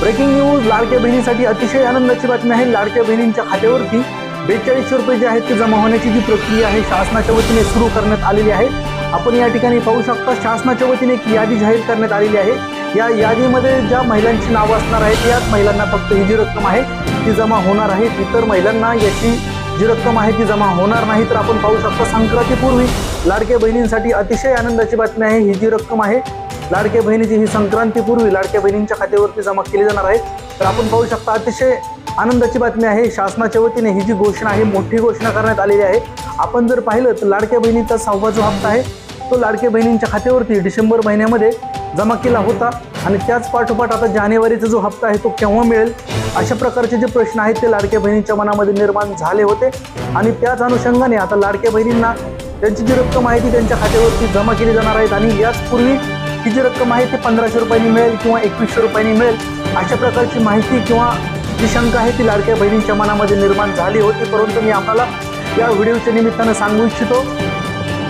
Breaking news लाडक्या बहिणीसाठी अतिशय आनंदाची बातमी आहे. लाडक्या बहिणींच्या खात्यावरती बेचाळीसशे रुपये जे आहेत ते जमा होण्याची जी प्रक्रिया आहे शासनाच्या वतीने सुरू करण्यात आलेली आहे. आपण या ठिकाणी पाहू शकता शासनाच्या वतीने एक यादी जाहीर करण्यात आलेली आहे. या यादीमध्ये ज्या महिलांची नावं असणार आहेत याच महिलांना फक्त ही जी रक्कम आहे ती जमा होणार आहे. इतर महिलांना याची जी रक्कम आहे ती जमा होणार नाही. तर आपण पाहू शकता संक्रांतीपूर्वी लाडक्या बहिणींसाठी अतिशय आनंदाची बातमी आहे. ही जी रक्कम आहे लाडक्या बहिणीची ही संक्रांतीपूर्वी लाडक्या बहिणींच्या खात्यावरती जमा केली जाणार आहे. तर आपण पाहू शकता अतिशय आनंदाची बातमी आहे. शासनाच्या वतीने ही जी घोषणा आहे मोठी घोषणा करण्यात आलेली आहे. आपण जर पाहिलं तर लाडक्या बहिणीचा सहावा जो हप्ता आहे तो लाडक्या बहिणींच्या खात्यावरती डिसेंबर महिन्यामध्ये जमा केला होता. आणि त्याच पाठोपाठ आता जानेवारीचा जो हप्ता आहे तो केव्हा मिळेल? अशा प्रकारचे जे प्रश्न आहेत ते लाडक्या बहिणींच्या मनामध्ये निर्माण झाले होते. आणि त्याच अनुषंगाने आता लाडक्या बहिणींना त्यांची जी रक्कम आहे ती त्यांच्या खात्यावरती जमा केली जाणार आहेत. आणि याचपूर्वी ही जी रक्कम आहे ती पंधराशे रुपयांनी मिळेल किंवा एकवीसशे रुपयांनी मिळेल अशा प्रकारची माहिती किंवा जी शंका आहे ती लाडक्या बहिणींच्या मनामध्ये निर्माण झाली होती परंतु मी आपल्याला या व्हिडिओच्या निमित्तानं सांगू इच्छितो.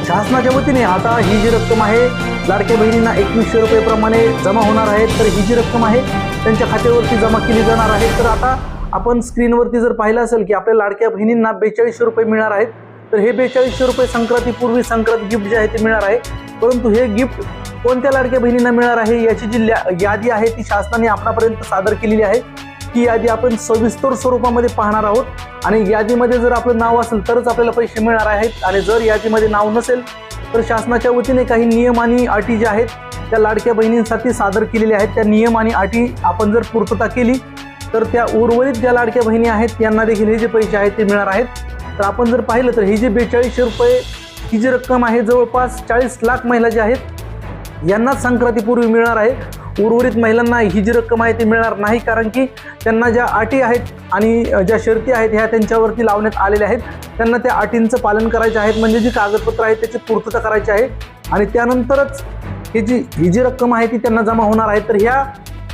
शासनाच्या वतीने आता ही जी रक्कम आहे लाडक्या बहिणींना एकवीसशे रुपयेप्रमाणे जमा होणार आहे तर ही जी रक्कम आहे त्यांच्या खात्यावरती जमा केली जाणार आहे. तर आता आपण स्क्रीनवरती जर पाहिलं असेल की आपल्या लाडक्या बहिणींना बेचाळीसशे रुपये मिळणार आहेत तर हे बेचाळीसशे रुपये संक्रांतीपूर्वी संक्रांत गिफ्ट जे आहे ते मिळणार आहे. परंतु हे गिफ्ट कोणत्या लाडक्या बहिणींना मिळणार आहे याची जी यादी आहे ती शासनाने आपणापर्यंत सादर केलेली आहे. ती यादी आपण सविस्तर स्वरूपामध्ये पाहणार आहोत. आणि यादीमध्ये जर आपलं नाव असेल तरच आपल्याला पैसे मिळणार आहेत. आणि जर यादीमध्ये नाव नसेल तर शासनाच्या वतीने काही नियम आणि अटी ज्या आहेत त्या लाडक्या बहिणींसाठी सादर केलेल्या आहेत. त्या नियम आणि अटी आपण जर पूर्तता केली तर त्या उर्वरित ज्या लाडक्या बहिणी आहेत यांना देखील हे जे पैसे आहेत ते मिळणार आहेत. तर आपण जर पाहिलं तर ही जी बेचाळीसशे रुपये ही जी रक्कम आहे जवळपास चाळीस लाख महिला ज्या आहेत यांनाच संक्रांतीपूर्वी मिळणार आहे. उर्वरित महिलांना ही जी रक्कम आहे ती मिळणार नाही कारण की त्यांना ज्या अटी आहेत आणि ज्या शर्ती आहेत ह्या त्यांच्यावरती लावण्यात आलेल्या आहेत. त्यांना त्या अटींचं पालन करायचे आहेत म्हणजे जी कागदपत्र आहेत त्याची पूर्तता करायची आहे. आणि त्यानंतरच ही जी ही जी रक्कम आहे ती त्यांना जमा होणार आहे. तर ह्या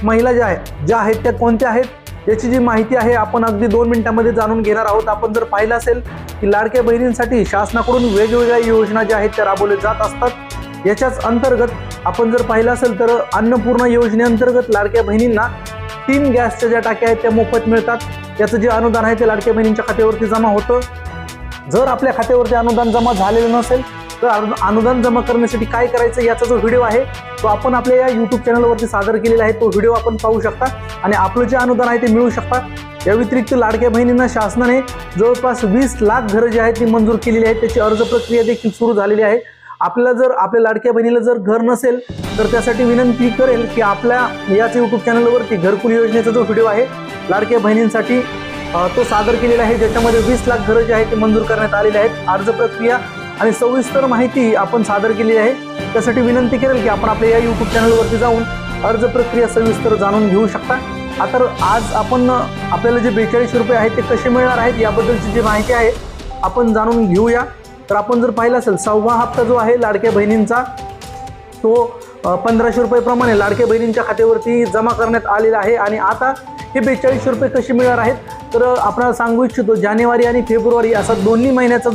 महिला ज्या आहेत ज्या आहेत त्या कोणत्या आहेत? याची जी माहिती आहे आपण अगदी दोन मिनिटांमध्ये जाणून घेणार आहोत. आपण जर पाहिलं असेल की लाडक्या बहिणींसाठी शासनाकडून वेगवेगळ्या योजना ज्या आहेत त्या राबवल्या जात असतात. याच्याच अंतर्गत आपण जर पाहिलं असेल तर अन्नपूर्णा योजनेअंतर्गत लाडक्या बहिणींना तीन गॅसच्या ज्या टाक्या आहेत त्या मोफत मिळतात. याचं जे अनुदान आहे ते लाडक्या बहिणींच्या खात्यावरती जमा होतं. जर आपल्या खात्यावरती अनुदान जमा झालेलं नसेल तर अनु- अनुदान जमा करण्यासाठी काय करायचं याचा जो व्हिडिओ आहे तो आपण आपल्या या यूट्यूब चॅनलवरती सादर केलेला आहे तो व्हिडिओ आपण पाहू शकता. आणि आपलं जे अनुदान आहे ते मिळू शकता. या व्यतिरिक्त लाडक्या बहिणींना शासनाने जवळपास वीस लाख घरं जी आहेत ती मंजूर केलेली आहेत. त्याची अर्ज प्रक्रिया देखील सुरू झालेली आहे. आपल्याला जर आपल्या लाडक्या बहिणीला जर घर नसेल तर त्यासाठी विनंती करेल की आपल्या याच यूट्यूब चॅनलवरती घरकुल योजनेचा जो व्हिडिओ आहे लाडक्या बहिणींसाठी तो सादर केलेला आहे. ज्याच्यामध्ये वीस लाख घरं जे आहेत ते मंजूर करण्यात आलेले आहेत. अर्ज प्रक्रिया आणि सविस्तर माहिती आपण सादर केली आहे. त्यासाठी विनंती करेल की आपण आपल्या या यूट्यूब चॅनलवरती जाऊन अर्ज प्रक्रिया सविस्तर जाणून घेऊ शकता. आता आज आपण आपल्याला जे बेचाळीस रुपये आहेत ते कसे मिळणार आहेत याबद्दलची जी माहिती आहे आपण जाणून घेऊया. तर आपण जर पाहिलं असेल सहावा हप्ता जो आहे लाडक्या बहिणींचा तो पंधराशे रुपयेप्रमाणे लाडक्या बहिणींच्या खात्यावरती जमा करण्यात आलेला आहे. आणि आता हे बेचाळीसशे रुपये कसे मिळणार आहेत? तर आपण सांगू इच्छितो जानेवारी आणि फेब्रुवारी असा दोन्ही महिन्याचा जो